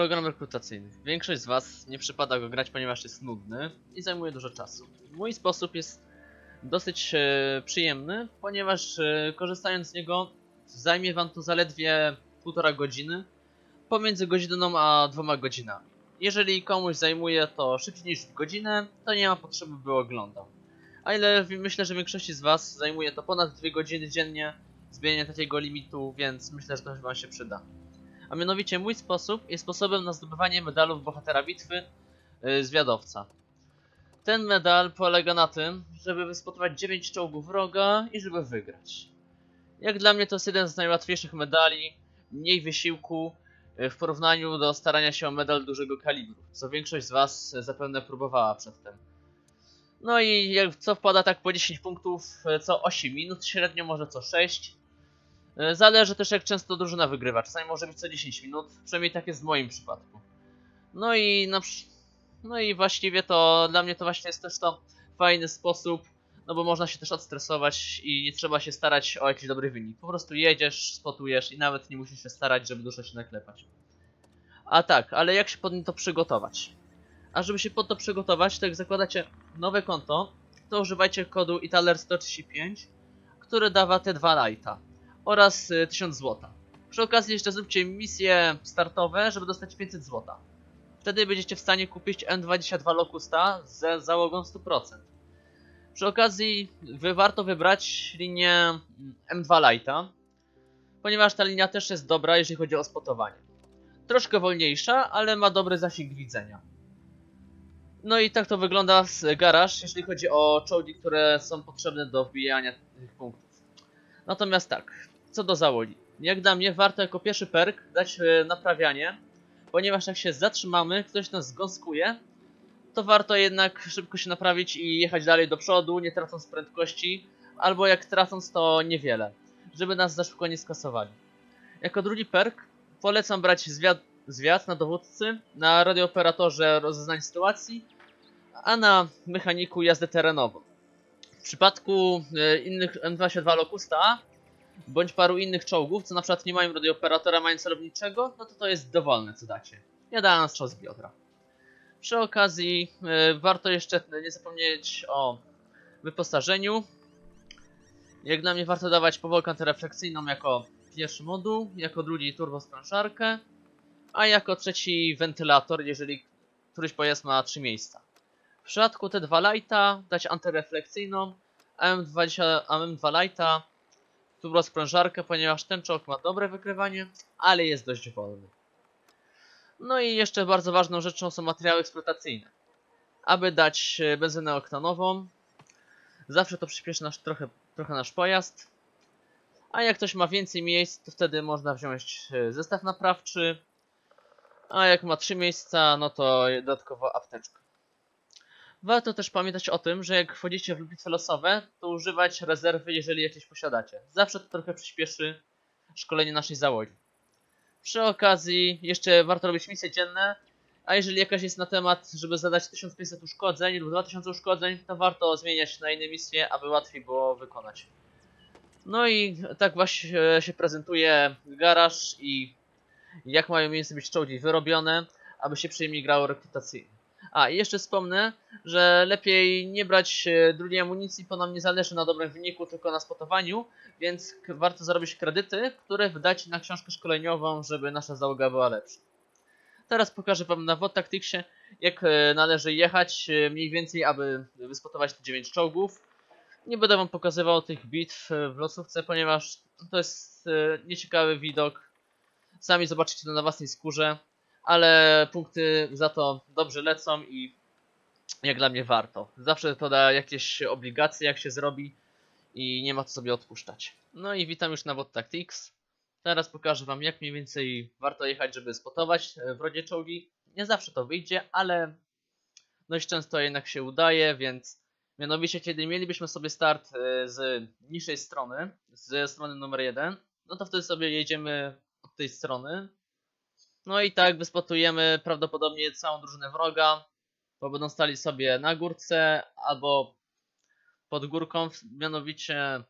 Program rekrutacyjny. Większość z Was nie przypada go grać, ponieważ jest nudny i zajmuje dużo czasu. Mój sposób jest dosyć e, przyjemny, ponieważ e, korzystając z niego zajmie Wam to zaledwie półtora godziny, pomiędzy godziną a dwoma godzinami. Jeżeli komuś zajmuje to szybciej niż godzinę, to nie ma potrzeby, by oglądał. A ile myślę, że większości z Was zajmuje to ponad dwie godziny dziennie zbijanie takiego limitu, więc myślę, że to Wam się przyda. A mianowicie mój sposób jest sposobem na zdobywanie medalów bohatera bitwy yy, zwiadowca. Ten medal polega na tym, żeby wyspotować 9 czołgów wroga i żeby wygrać. Jak dla mnie to jest jeden z najłatwiejszych medali, mniej wysiłku yy, w porównaniu do starania się o medal dużego kalibru, co większość z Was zapewne próbowała przedtem. No i jak co wpada tak po 10 punktów yy, co 8 minut, średnio może co 6. E, Zależy też jak często drużyna wygrywa. Czasami może być co 10 minut, przynajmniej tak jest w moim przypadku. No i na. No i właściwie to dla mnie to właśnie jest też to fajny sposób, no bo można się też odstresować i nie trzeba się starać o jakiś dobry wynik. Po prostu jedziesz, spotujesz i nawet nie musisz się starać, żeby dużo się naklepać. A tak, ale jak się pod to przygotować? A żeby się pod to przygotować, to jak zakładacie nowe konto, to używajcie kodu ITALER135, który dawa te dwa lighta oraz y, 1000 złota. Przy okazji jeszcze zróbcie misje startowe, żeby dostać 500 złota. Wtedy będziecie w stanie kupić M22 Locusta ze załogą 100%. Przy okazji warto wybrać linię mm, M2 Lighta, ponieważ ta linia też jest dobra, jeżeli chodzi o spotowanie. Troszkę wolniejsza, ale ma dobry zasięg widzenia. No i tak to wygląda z garaż, jeżeli chodzi o czołgi, które są potrzebne do wbijania tych punktów. Natomiast tak, co do załogi. Jak dla mnie warto jako pierwszy perk dać e, naprawianie, ponieważ jak się zatrzymamy, ktoś nas zgąskuje, to warto jednak szybko się naprawić i jechać dalej do przodu, nie tracąc prędkości, albo jak tracąc to niewiele, żeby nas za szybko nie skasowali. Jako drugi perk polecam brać zwiat, zwiat na dowódcy, na radiooperatorze rozeznań sytuacji, a na mechaniku jazdę terenową. W przypadku e, innych M22 Locusta bądź paru innych czołgów, co na przykład nie mają radiooperatora, mają celowniczego, no to to jest dowolne co dacie. Ja dałem strzał z biodra. Przy okazji e, warto jeszcze nie zapomnieć o wyposażeniu. Jak dla mnie warto dawać powolkę antyrefleksyjną jako pierwszy moduł, jako drugi turbosprężarkę, a jako trzeci wentylator, jeżeli któryś pojazd ma trzy miejsca. W przypadku te dwa lighta dać antyrefleksyjną, AM20, AM2 lighta, turbosprężarkę, ponieważ ten czołg ma dobre wykrywanie, ale jest dość wolny. No i jeszcze bardzo ważną rzeczą są materiały eksploatacyjne. Aby dać e, benzynę oktanową, zawsze to przyspieszy nasz, trochę, trochę nasz pojazd. A jak ktoś ma więcej miejsc, to wtedy można wziąć e, zestaw naprawczy. A jak ma trzy miejsca, no to dodatkowo apteczkę. Warto też pamiętać o tym, że jak wchodzicie w bitwy losowe, to używać rezerwy, jeżeli jakieś posiadacie. Zawsze to trochę przyspieszy szkolenie naszej załogi. Przy okazji jeszcze warto robić misje dzienne, a jeżeli jakaś jest na temat, żeby zadać 1500 uszkodzeń lub 2000 uszkodzeń, to warto zmieniać na inne misje, aby łatwiej było wykonać. No i tak właśnie się prezentuje garaż i jak mają miejsce być czołgi wyrobione, aby się przyjemnie grało rekrutacyjnie. A, i jeszcze wspomnę, że lepiej nie brać e, drugiej amunicji, bo nam nie zależy na dobrym wyniku, tylko na spotowaniu, więc warto zarobić kredyty, które wydać na książkę szkoleniową, żeby nasza załoga była lepsza. Teraz pokażę wam na WOD Tacticsie, jak e, należy jechać e, mniej więcej, aby wyspotować te 9 czołgów. Nie będę wam pokazywał tych bitw w losówce, ponieważ to jest nieciekawy widok. Sami zobaczycie to na własnej skórze ale punkty za to dobrze lecą i jak dla mnie warto. Zawsze to da jakieś obligacje, jak się zrobi i nie ma co sobie odpuszczać. No i witam już na WOD Tactics. Teraz pokażę wam jak mniej więcej warto jechać, żeby spotować e, wrogie czołgi. Nie zawsze to wyjdzie, ale dość często jednak się udaje, więc mianowicie kiedy mielibyśmy sobie start e, z niższej strony, ze strony numer 1, no to wtedy sobie jedziemy od tej strony, no i tak wyspotujemy prawdopodobnie całą drużynę wroga, bo będą stali sobie na górce albo pod górką, mianowicie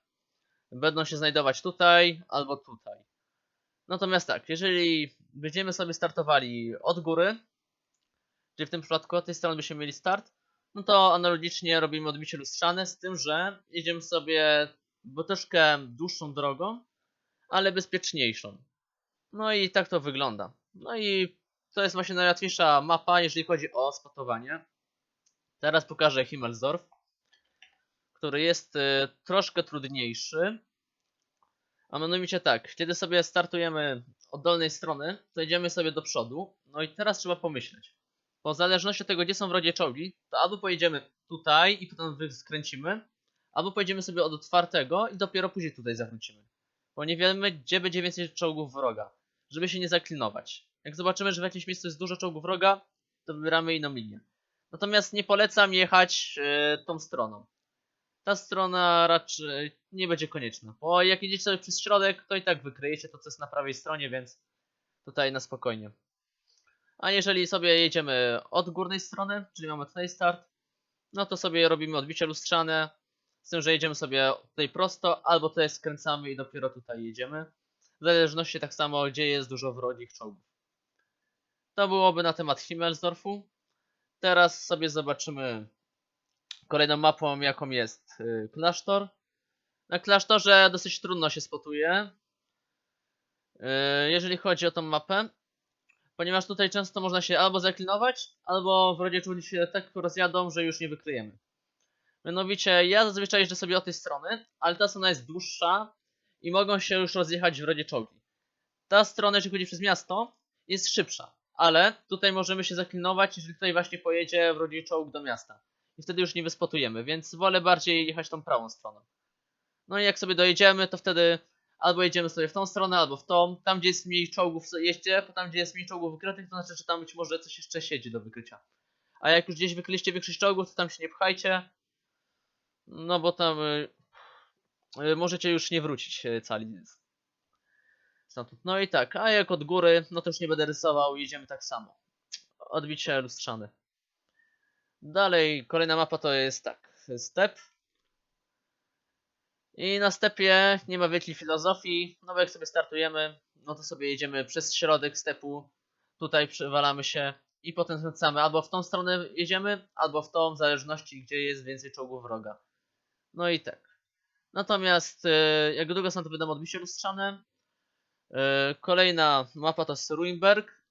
będą się znajdować tutaj albo tutaj. Natomiast tak, jeżeli będziemy sobie startowali od góry, czyli w tym przypadku od tej strony byśmy mieli start, no to analogicznie robimy odbicie lustrzane, z tym, że jedziemy sobie troszkę dłuższą drogą, ale bezpieczniejszą. No i tak to wygląda. No i to jest właśnie najłatwiejsza mapa, jeżeli chodzi o spotowanie. Teraz pokażę Himmelsdorf, który jest y, troszkę trudniejszy. A mianowicie tak, kiedy sobie startujemy od dolnej strony, to idziemy sobie do przodu. No i teraz trzeba pomyśleć. Po zależności od tego, gdzie są wrogie czołgi, to albo pojedziemy tutaj i potem skręcimy, albo pojedziemy sobie od otwartego i dopiero później tutaj zawrócimy. Bo nie wiemy, gdzie będzie więcej czołgów wroga, żeby się nie zaklinować. Jak zobaczymy, że w jakimś miejscu jest dużo czołgów wroga, to wybieramy inną linię. Natomiast nie polecam jechać e, tą stroną. Ta strona raczej nie będzie konieczna, bo jak jedziecie sobie przez środek, to i tak wykryjecie to, co jest na prawej stronie, więc tutaj na spokojnie. A jeżeli sobie jedziemy od górnej strony, czyli mamy tutaj start, no to sobie robimy odbicie lustrzane, z tym, że jedziemy sobie tutaj prosto, albo tutaj skręcamy i dopiero tutaj jedziemy. W zależności tak samo, gdzie jest dużo wrogich czołgów. To byłoby na temat Himmelsdorfu. Teraz sobie zobaczymy kolejną mapą, jaką jest y, klasztor. Na klasztorze dosyć trudno się spotuje, y, jeżeli chodzi o tą mapę, ponieważ tutaj często można się albo zaklinować, albo wrogie czołgi się tak rozjadą, że już nie wykryjemy. Mianowicie ja zazwyczaj jeżdżę sobie od tej strony, ale ta strona jest dłuższa i mogą się już rozjechać wrogie czołgi. Ta strona, jeżeli chodzi przez miasto, jest szybsza, ale tutaj możemy się zaklinować, jeżeli tutaj właśnie pojedzie wrogi czołg do miasta. I wtedy już nie wyspotujemy, więc wolę bardziej jechać tą prawą stroną. No i jak sobie dojedziemy, to wtedy albo jedziemy sobie w tą stronę, albo w tą. Tam, gdzie jest mniej czołgów, jeźdźcie, bo tam, gdzie jest mniej czołgów wykrytych, to znaczy, że tam być może coś jeszcze siedzi do wykrycia. A jak już gdzieś wykryliście większość czołgów, to tam się nie pchajcie, no bo tam y, możecie już nie wrócić y, cali stamtąd. No i tak, a jak od góry, no to już nie będę rysował, jedziemy tak samo. Odbicie lustrzane. Dalej, kolejna mapa to jest tak, step. I na stepie nie ma wielkiej filozofii, no bo jak sobie startujemy, no to sobie jedziemy przez środek stepu, tutaj przewalamy się i potem skręcamy albo w tą stronę jedziemy, albo w tą, w zależności gdzie jest więcej czołgów wroga. No i tak. Natomiast e, jak długo są to będą odbicie lustrzane. E, kolejna mapa to jest Ruinberg.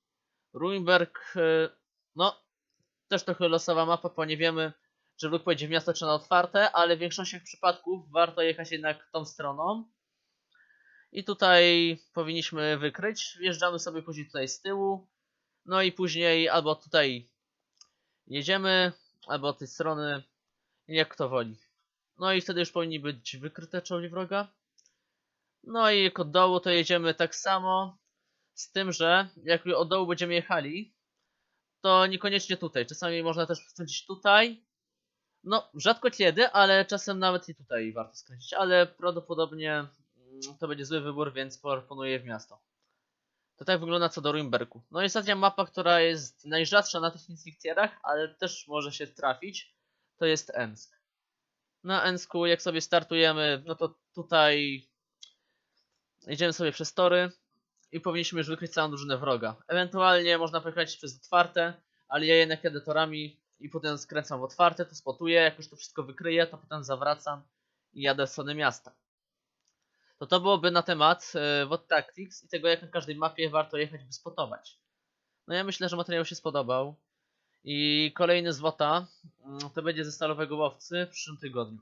Ruinberg, e, no też trochę losowa mapa, bo nie wiemy, czy wróg pojedzie w miasto czy na otwarte, ale w większości przypadków warto jechać jednak tą stroną. I tutaj powinniśmy wykryć. Wjeżdżamy sobie później tutaj z tyłu. No i później albo tutaj jedziemy, albo od tej strony, jak kto woli. No i wtedy już powinni być wykryte czołgi wroga. No i jak od dołu to jedziemy tak samo. Z tym, że jak od dołu będziemy jechali, to niekoniecznie tutaj. Czasami można też skręcić tutaj. No, rzadko kiedy, ale czasem nawet i tutaj warto skręcić. Ale prawdopodobnie mm, to będzie zły wybór, więc proponuję w miasto. To tak wygląda co do Ruimbergu. No i ostatnia mapa, która jest najrzadsza na tych instynkcjerach, ale też może się trafić, to jest Ensk. Na Ensku, jak sobie startujemy, no to tutaj jedziemy sobie przez tory i powinniśmy już wykryć całą drużynę wroga. Ewentualnie można pojechać przez otwarte, ale ja jednak jadę torami i potem skręcam w otwarte, to spotuję, jak już to wszystko wykryję, to potem zawracam i jadę w stronę miasta. To to byłoby na temat e, WOT Tactics i tego, jak na każdej mapie warto jechać, by spotować. No ja myślę, że materiał się spodobał. I kolejny z WOTA mm, to będzie ze Stalowego Łowcy w przyszłym tygodniu.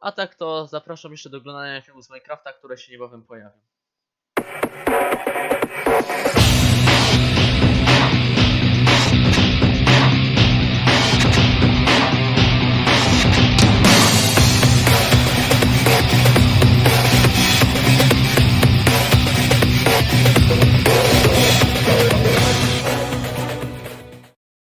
A tak to zapraszam jeszcze do oglądania filmu z Minecrafta, które się niebawem pojawią.